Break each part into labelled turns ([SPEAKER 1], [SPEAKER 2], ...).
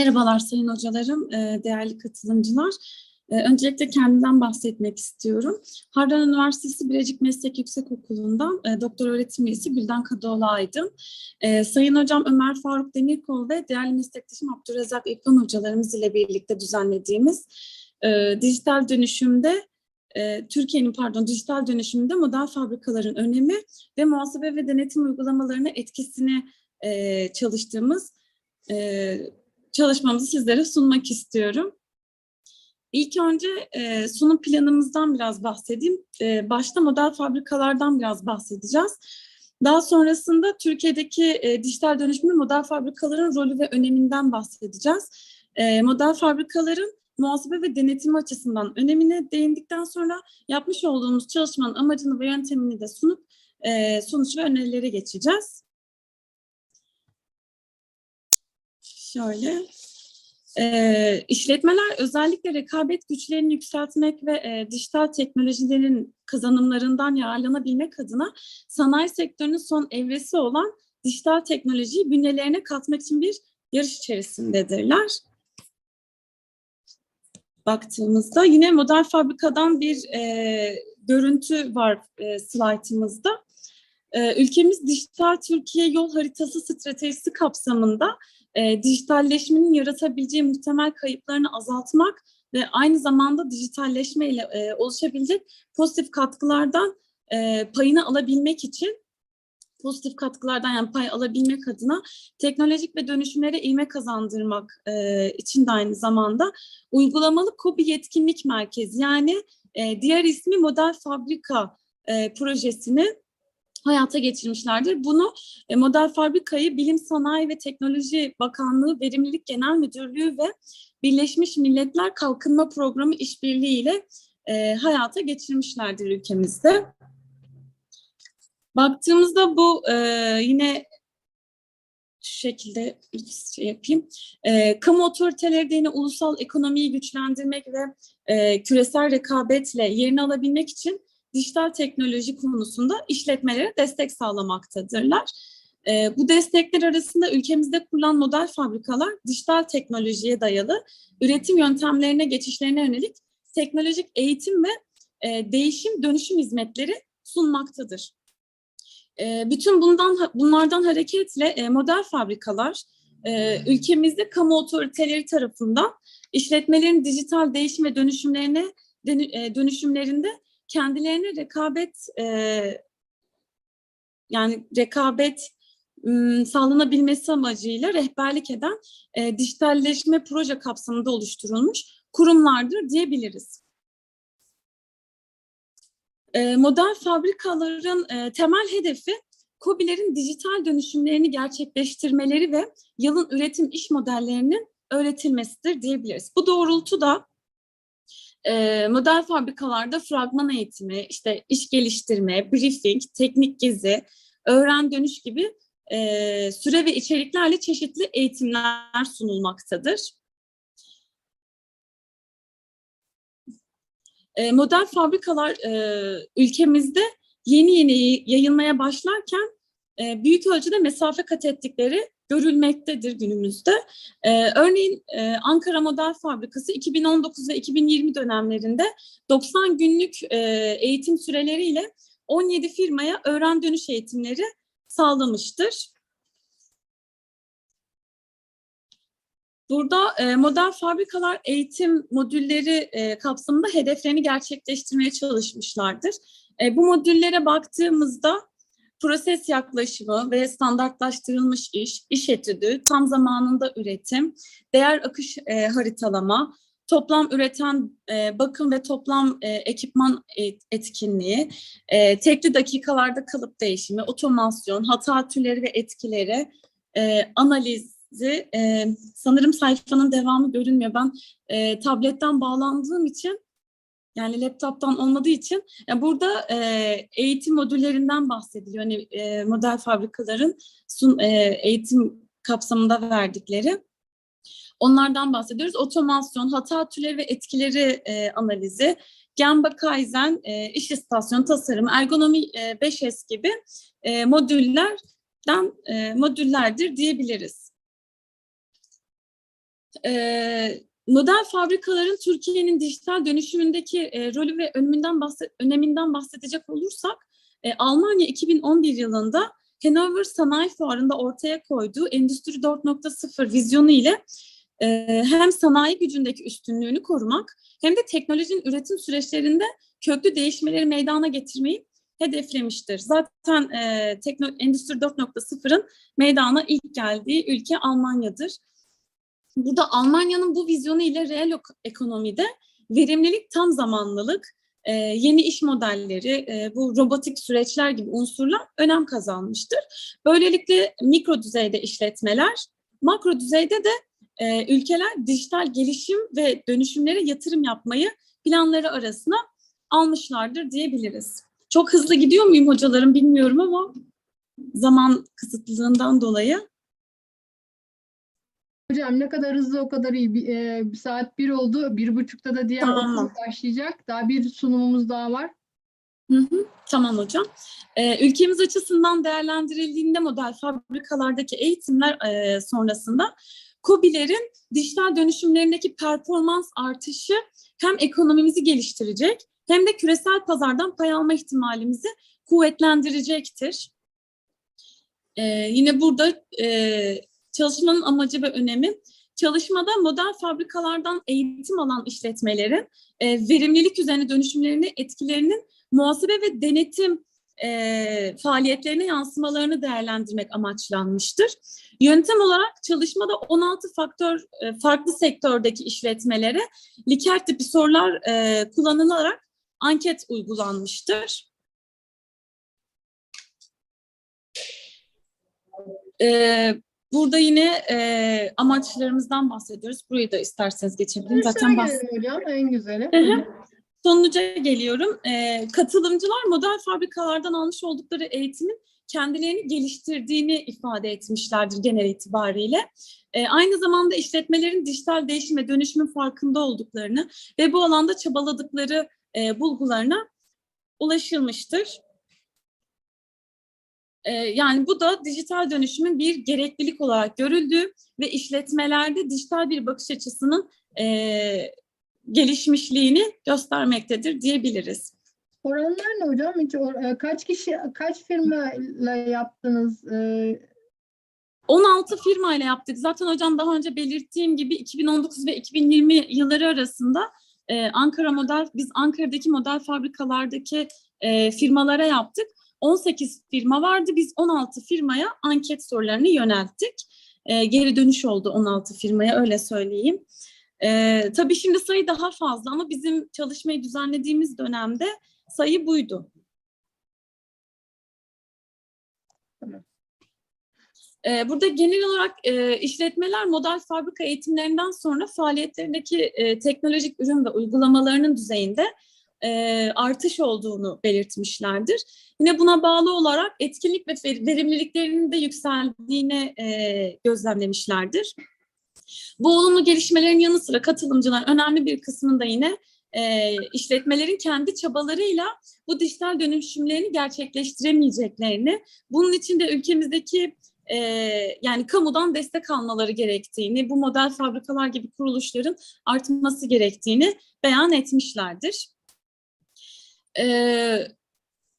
[SPEAKER 1] Merhabalar sayın hocalarım, e, değerli katılımcılar. E, Öncelikle kendimden bahsetmek istiyorum. Harran Üniversitesi Bilecik Meslek Yüksekokulu'ndan e, doktor öğretim üyesi Gülden Kadıoğlu Sayın hocam Ömer Faruk Demirkol ve değerli meslektaşım Abdurrezzak İlkan hocalarımız ile birlikte düzenlediğimiz dijital dönüşümde Türkiye'nin pardon dijital dönüşümde model fabrikaların önemi ve muhasebe ve denetim uygulamalarına etkisini çalıştığımız çalışmamızı sizlere sunmak istiyorum. İlk önce e, sunum planımızdan biraz bahsedeyim. E, başta model fabrikalardan biraz bahsedeceğiz. Daha sonrasında Türkiye'deki e, dijital dönüşümde model fabrikaların rolü ve öneminden bahsedeceğiz. E, model fabrikaların muhasebe ve denetim açısından önemine değindikten sonra yapmış olduğumuz çalışmanın amacını ve yöntemini de sunup e, sonuç ve önerilere geçeceğiz. Şöyle, e, işletmeler özellikle rekabet güçlerini yükseltmek ve e, dijital teknolojilerin kazanımlarından yararlanabilmek adına sanayi sektörünün son evresi olan dijital teknolojiyi bünyelerine katmak için bir yarış içerisindedirler. Baktığımızda yine model fabrikadan bir e, görüntü var e, slaytımızda. E, ülkemiz dijital Türkiye yol haritası stratejisi kapsamında e, dijitalleşmenin yaratabileceği muhtemel kayıplarını azaltmak ve aynı zamanda dijitalleşme ile e, oluşabilecek pozitif katkılardan e, payını alabilmek için pozitif katkılardan yani pay alabilmek adına teknolojik ve dönüşümlere ivme kazandırmak e, için de aynı zamanda uygulamalı KOBİ Yetkinlik Merkezi yani e, diğer ismi Model Fabrika e, projesini hayata geçirmişlerdir. Bunu e, Model Fabrika'yı Bilim Sanayi ve Teknoloji Bakanlığı Verimlilik Genel Müdürlüğü ve Birleşmiş Milletler Kalkınma Programı işbirliğiyle e, hayata geçirmişlerdir ülkemizde. Baktığımızda bu e, yine şu şekilde şey yapayım. E, kamu otoriteleri de yine ulusal ekonomiyi güçlendirmek ve e, küresel rekabetle yerini alabilmek için dijital teknoloji konusunda işletmelere destek sağlamaktadırlar. E, bu destekler arasında ülkemizde kurulan model fabrikalar dijital teknolojiye dayalı üretim yöntemlerine geçişlerine yönelik teknolojik eğitim ve e, değişim dönüşüm hizmetleri sunmaktadır. E, bütün bundan bunlardan hareketle e, model fabrikalar e, ülkemizde kamu otoriteleri tarafından işletmelerin dijital değişim ve dönüşümlerine e, dönüşümlerinde kendilerine rekabet e, yani rekabet sağlanabilmesi amacıyla rehberlik eden e, dijitalleşme proje kapsamında oluşturulmuş kurumlardır diyebiliriz. E, model fabrikaların e, temel hedefi KOBİ'lerin dijital dönüşümlerini gerçekleştirmeleri ve yılın üretim iş modellerinin öğretilmesidir diyebiliriz. Bu doğrultuda e, model fabrikalarda fragman eğitimi, işte iş geliştirme, briefing, teknik gezi, öğren dönüş gibi e, süre ve içeriklerle çeşitli eğitimler sunulmaktadır. E, model fabrikalar e, ülkemizde yeni yeni yayılmaya başlarken e, büyük ölçüde mesafe kat ettikleri görülmektedir günümüzde. Ee, örneğin e, Ankara Model Fabrikası 2019 ve 2020 dönemlerinde 90 günlük e, eğitim süreleriyle 17 firmaya öğren dönüş eğitimleri sağlamıştır. Burada e, model fabrikalar eğitim modülleri e, kapsamında hedeflerini gerçekleştirmeye çalışmışlardır. E, bu modüllere baktığımızda proses yaklaşımı ve standartlaştırılmış iş, iş etüdü, tam zamanında üretim, değer akış e, haritalama, toplam üreten e, bakım ve toplam e, ekipman etkinliği, e, tekli dakikalarda kalıp değişimi, otomasyon, hata türleri ve etkileri, e, analizi, e, sanırım sayfanın devamı görünmüyor. Ben e, tabletten bağlandığım için yani laptop'tan olmadığı için yani burada e, eğitim modüllerinden bahsediliyor. Hani e, model fabrikaların sun, e, eğitim kapsamında verdikleri. Onlardan bahsediyoruz. Otomasyon, hata türleri ve etkileri e, analizi, Gemba Kaizen, e, iş istasyonu tasarımı, ergonomi e, 5S gibi e, modüllerden e, modüllerdir diyebiliriz. e, model fabrikaların Türkiye'nin dijital dönüşümündeki e, rolü ve öneminden, bahset, öneminden bahsedecek olursak, e, Almanya 2011 yılında Hannover Sanayi Fuarı'nda ortaya koyduğu Endüstri 4.0 vizyonu ile e, hem sanayi gücündeki üstünlüğünü korumak hem de teknolojinin üretim süreçlerinde köklü değişmeleri meydana getirmeyi hedeflemiştir. Zaten e, Endüstri 4.0'ın meydana ilk geldiği ülke Almanya'dır. Burada Almanya'nın bu vizyonu ile reel ekonomide verimlilik tam zamanlılık, e, yeni iş modelleri, e, bu robotik süreçler gibi unsurlar önem kazanmıştır. Böylelikle mikro düzeyde işletmeler, makro düzeyde de e, ülkeler dijital gelişim ve dönüşümlere yatırım yapmayı planları arasına almışlardır diyebiliriz. Çok hızlı gidiyor muyum hocalarım bilmiyorum ama zaman kısıtlılığından dolayı.
[SPEAKER 2] Hocam ne kadar hızlı o kadar iyi. Bir, e, saat bir oldu. Bir buçukta da diğer
[SPEAKER 1] Tamam.
[SPEAKER 2] başlayacak. Daha bir sunumumuz daha var.
[SPEAKER 1] Hı hı, tamam hocam. Ee, ülkemiz açısından değerlendirildiğinde model fabrikalardaki eğitimler e, sonrasında KOBİ'lerin dijital dönüşümlerindeki performans artışı hem ekonomimizi geliştirecek hem de küresel pazardan pay alma ihtimalimizi kuvvetlendirecektir. Ee, yine burada e, çalışmanın amacı ve önemi Çalışmada model fabrikalardan eğitim alan işletmelerin e, verimlilik üzerine dönüşümlerini etkilerinin muhasebe ve denetim e, faaliyetlerine yansımalarını değerlendirmek amaçlanmıştır. Yöntem olarak çalışmada 16 faktör e, farklı sektördeki işletmelere Likert tipi sorular e, kullanılarak anket uygulanmıştır. E, burada yine e, amaçlarımızdan bahsediyoruz. Burayı da isterseniz geçebilirim. Zaten
[SPEAKER 2] hocam en güzeli.
[SPEAKER 1] Sonuca geliyorum. Ee, katılımcılar model fabrikalardan almış oldukları eğitimin kendilerini geliştirdiğini ifade etmişlerdir genel itibariyle. Ee, aynı zamanda işletmelerin dijital değişim ve dönüşümün farkında olduklarını ve bu alanda çabaladıkları e, bulgularına ulaşılmıştır. Ee, yani bu da dijital dönüşümün bir gereklilik olarak görüldüğü ve işletmelerde dijital bir bakış açısının e, gelişmişliğini göstermektedir diyebiliriz.
[SPEAKER 2] Oranlar ne hocam? Hiç or- e, kaç kişi, kaç firmayla yaptınız? E,
[SPEAKER 1] 16 firmayla yaptık. Zaten hocam daha önce belirttiğim gibi 2019 ve 2020 yılları arasında e, Ankara model, biz Ankara'daki model fabrikalardaki e, firmalara yaptık. 18 firma vardı. Biz 16 firmaya anket sorularını yönelttik. E, geri dönüş oldu 16 firmaya öyle söyleyeyim. Ee, tabii şimdi sayı daha fazla ama bizim çalışmayı düzenlediğimiz dönemde sayı buydu.
[SPEAKER 2] Tamam.
[SPEAKER 1] Ee, burada genel olarak e, işletmeler model fabrika eğitimlerinden sonra faaliyetlerindeki e, teknolojik ürün ve uygulamalarının düzeyinde e, artış olduğunu belirtmişlerdir. Yine buna bağlı olarak etkinlik ve ver- verimliliklerinin de yükseldiğini e, gözlemlemişlerdir. Bu olumlu gelişmelerin yanı sıra katılımcılar önemli bir kısmında yine e, işletmelerin kendi çabalarıyla bu dijital dönüşümlerini gerçekleştiremeyeceklerini, bunun için de ülkemizdeki e, yani kamudan destek almaları gerektiğini, bu model fabrikalar gibi kuruluşların artması gerektiğini beyan etmişlerdir. E,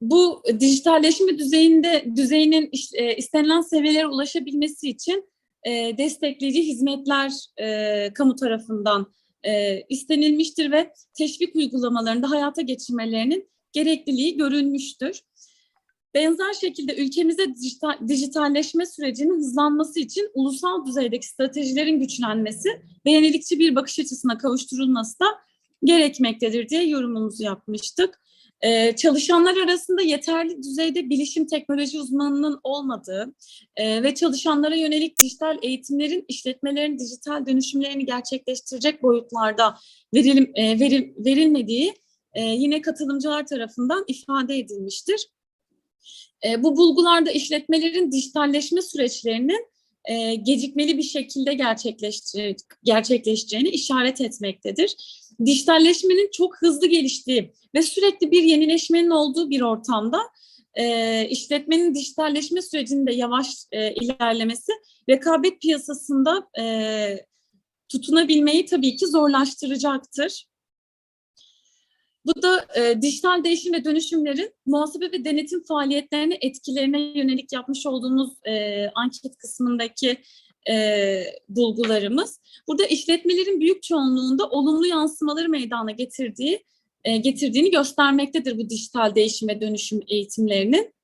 [SPEAKER 1] bu dijitalleşme düzeyinde düzeyinin e, istenilen seviyelere ulaşabilmesi için e, destekleyici hizmetler e, kamu tarafından e, istenilmiştir ve teşvik uygulamalarında hayata geçirmelerinin gerekliliği görülmüştür. Benzer şekilde ülkemizde dijital, dijitalleşme sürecinin hızlanması için ulusal düzeydeki stratejilerin güçlenmesi ve yenilikçi bir bakış açısına kavuşturulması da gerekmektedir diye yorumumuzu yapmıştık. Ee, çalışanlar arasında yeterli düzeyde bilişim teknoloji uzmanının olmadığı e, ve çalışanlara yönelik dijital eğitimlerin işletmelerin dijital dönüşümlerini gerçekleştirecek boyutlarda verilim, e, veril, verilmediği e, yine katılımcılar tarafından ifade edilmiştir. E, bu bulgularda işletmelerin dijitalleşme süreçlerinin e, gecikmeli bir şekilde gerçekleştir, gerçekleşeceğini işaret etmektedir. Dijitalleşmenin çok hızlı geliştiği ve sürekli bir yenileşmenin olduğu bir ortamda e, işletmenin dijitalleşme sürecinde yavaş e, ilerlemesi rekabet piyasasında e, tutunabilmeyi tabii ki zorlaştıracaktır. Bu da e, dijital değişim ve dönüşümlerin muhasebe ve denetim faaliyetlerine etkilerine yönelik yapmış olduğumuz e, anket kısmındaki e, bulgularımız. Burada işletmelerin büyük çoğunluğunda olumlu yansımaları meydana getirdiği e, getirdiğini göstermektedir bu dijital değişim ve dönüşüm eğitimlerinin.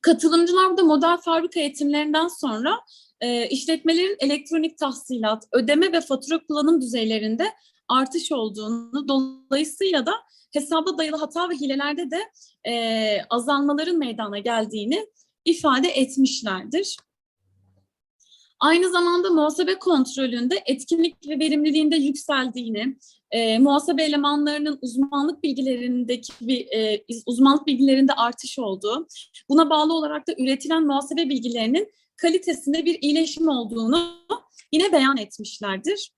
[SPEAKER 1] Katılımcılar burada model fabrika eğitimlerinden sonra e, işletmelerin elektronik tahsilat, ödeme ve fatura kullanım düzeylerinde artış olduğunu, dolayısıyla da hesaba dayalı hata ve hilelerde de e, azalmaların meydana geldiğini ifade etmişlerdir. Aynı zamanda muhasebe kontrolünde etkinlik ve verimliliğinde yükseldiğini, e, muhasebe elemanlarının uzmanlık bilgilerindeki bir e, uzmanlık bilgilerinde artış olduğu, buna bağlı olarak da üretilen muhasebe bilgilerinin kalitesinde bir iyileşme olduğunu yine beyan etmişlerdir.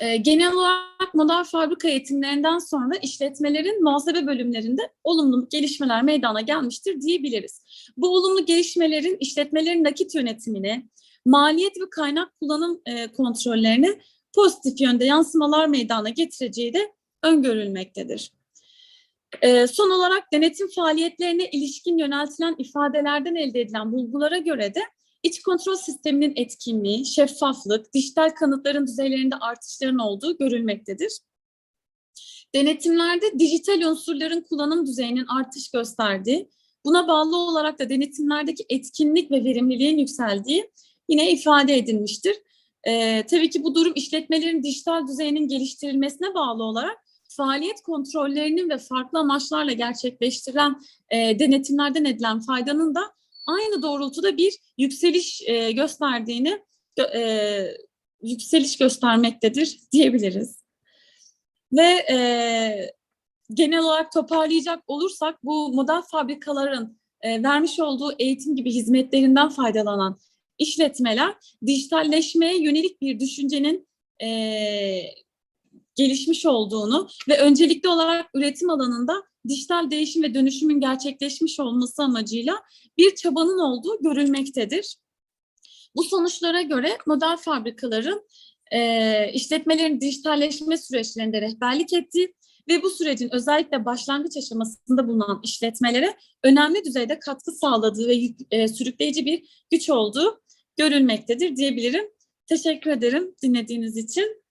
[SPEAKER 1] E, genel olarak model fabrika eğitimlerinden sonra işletmelerin muhasebe bölümlerinde olumlu gelişmeler meydana gelmiştir diyebiliriz. Bu olumlu gelişmelerin işletmelerin nakit yönetimini, maliyet ve kaynak kullanım e, kontrollerine pozitif yönde yansımalar meydana getireceği de öngörülmektedir. E, son olarak denetim faaliyetlerine ilişkin yöneltilen ifadelerden elde edilen bulgulara göre de iç kontrol sisteminin etkinliği, şeffaflık, dijital kanıtların düzeylerinde artışların olduğu görülmektedir. Denetimlerde dijital unsurların kullanım düzeyinin artış gösterdiği, buna bağlı olarak da denetimlerdeki etkinlik ve verimliliğin yükseldiği yine ifade edilmiştir. Ee, tabii ki bu durum işletmelerin dijital düzeyinin geliştirilmesine bağlı olarak faaliyet kontrollerinin ve farklı amaçlarla gerçekleştirilen e, denetimlerden edilen faydanın da aynı doğrultuda bir yükseliş e, gösterdiğini e, yükseliş göstermektedir diyebiliriz. Ve e, genel olarak toparlayacak olursak bu model fabrikaların e, vermiş olduğu eğitim gibi hizmetlerinden faydalanan işletmeler dijitalleşmeye yönelik bir düşüncenin e, gelişmiş olduğunu ve öncelikli olarak üretim alanında dijital değişim ve dönüşümün gerçekleşmiş olması amacıyla bir çabanın olduğu görülmektedir. Bu sonuçlara göre model fabrikaların e, işletmelerin dijitalleşme süreçlerinde rehberlik ettiği ve bu sürecin özellikle başlangıç aşamasında bulunan işletmelere önemli düzeyde katkı sağladığı ve e, sürükleyici bir güç olduğu görülmektedir diyebilirim. Teşekkür ederim dinlediğiniz için.